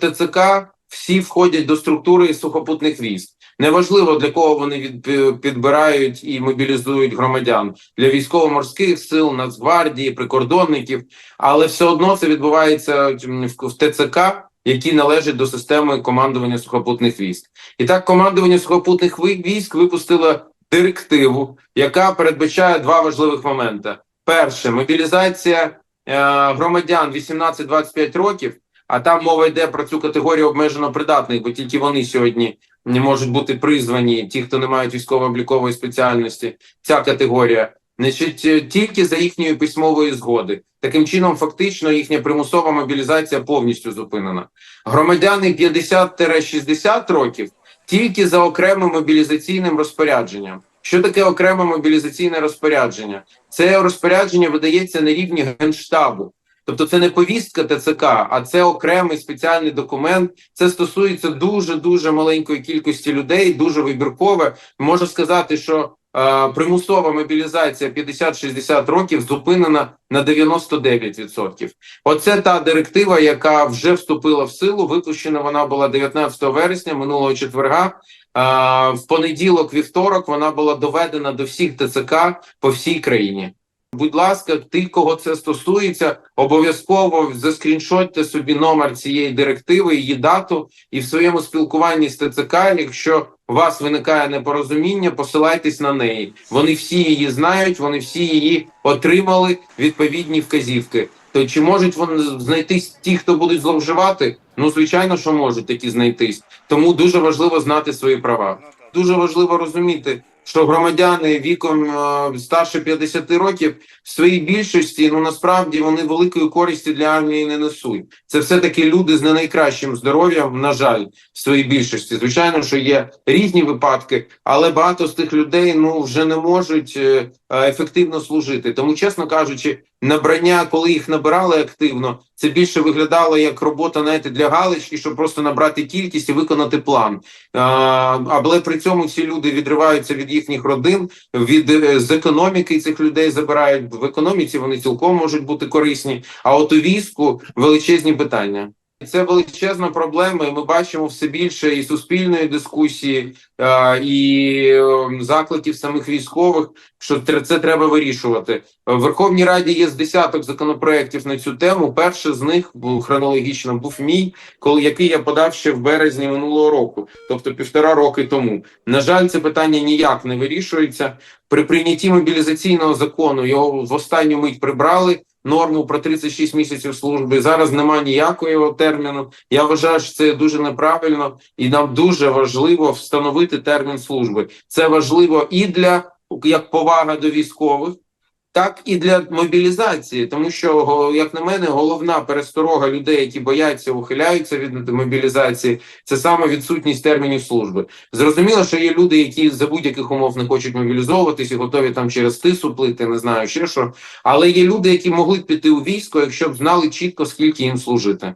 ТЦК всі входять до структури сухопутних військ. Неважливо для кого вони від, підбирають і мобілізують громадян для військово-морських сил, Нацгвардії, прикордонників, але все одно це відбувається в ТЦК, які належать до системи командування сухопутних військ. І так, командування сухопутних військ випустило директиву, яка передбачає два важливих моменти: перше мобілізація е, громадян 18-25 років. А там мова йде про цю категорію обмежено придатних, бо тільки вони сьогодні не можуть бути призвані, ті, хто не мають військово-облікової спеціальності, ця категорія, значить, е, тільки за їхньої письмової згоди. Таким чином, фактично, їхня примусова мобілізація повністю зупинена. Громадяни 50-60 років тільки за окремим мобілізаційним розпорядженням. Що таке окреме мобілізаційне розпорядження? Це розпорядження видається на рівні генштабу. Тобто це не повістка ТЦК, а це окремий спеціальний документ. Це стосується дуже дуже маленької кількості людей, дуже вибіркове. Можу сказати, що е, примусова мобілізація 50-60 років зупинена на 99%. Оце та директива, яка вже вступила в силу. Випущена вона була 19 вересня минулого четверга. Е, в понеділок, вівторок, вона була доведена до всіх ТЦК по всій країні. Будь ласка, ти, кого це стосується, обов'язково заскріншотьте собі номер цієї директиви, її дату, і в своєму спілкуванні з ТЦК, якщо у вас виникає непорозуміння, посилайтесь на неї. Вони всі її знають, вони всі її отримали відповідні вказівки. То чи можуть вони знайтись ті, хто будуть зловживати? Ну звичайно, що можуть такі знайтись. Тому дуже важливо знати свої права. Дуже важливо розуміти, що громадяни віком е, старше 50 років в своїй більшості ну насправді вони великої користі для армії не несуть. Це все таки люди з не найкращим здоров'ям. На жаль, в своїй більшості. Звичайно, що є різні випадки, але багато з тих людей ну вже не можуть е, е, ефективно служити. Тому, чесно кажучи, набрання, коли їх набирали активно, це більше виглядало як робота знаєте, для галочки, щоб просто набрати кількість і виконати план. Але при цьому ці люди відриваються від їхніх родин, від е, з економіки цих людей забирають в економіці. Вони цілком можуть бути корисні. А от у війську величезні питання. Це величезна проблема, і ми бачимо все більше і суспільної дискусії, і е, закликів самих військових, що це треба вирішувати. В Верховній Раді є з десяток законопроєктів на цю тему. Перший з них був хронологічно був мій, коли який я подав ще в березні минулого року, тобто півтора роки тому. На жаль, це питання ніяк не вирішується. При прийнятті мобілізаційного закону його в останню мить прибрали. Норму про 36 місяців служби зараз немає ніякого терміну. Я вважаю, що це дуже неправильно, і нам дуже важливо встановити термін служби. Це важливо і для як повага до військових, так і для мобілізації, тому що як на мене, головна пересторога людей, які бояться, ухиляються від мобілізації, це саме відсутність термінів служби. Зрозуміло, що є люди, які за будь-яких умов не хочуть мобілізовуватись і готові там через тису плити, не знаю ще що. Але є люди, які могли б піти у військо, якщо б знали чітко скільки їм служити.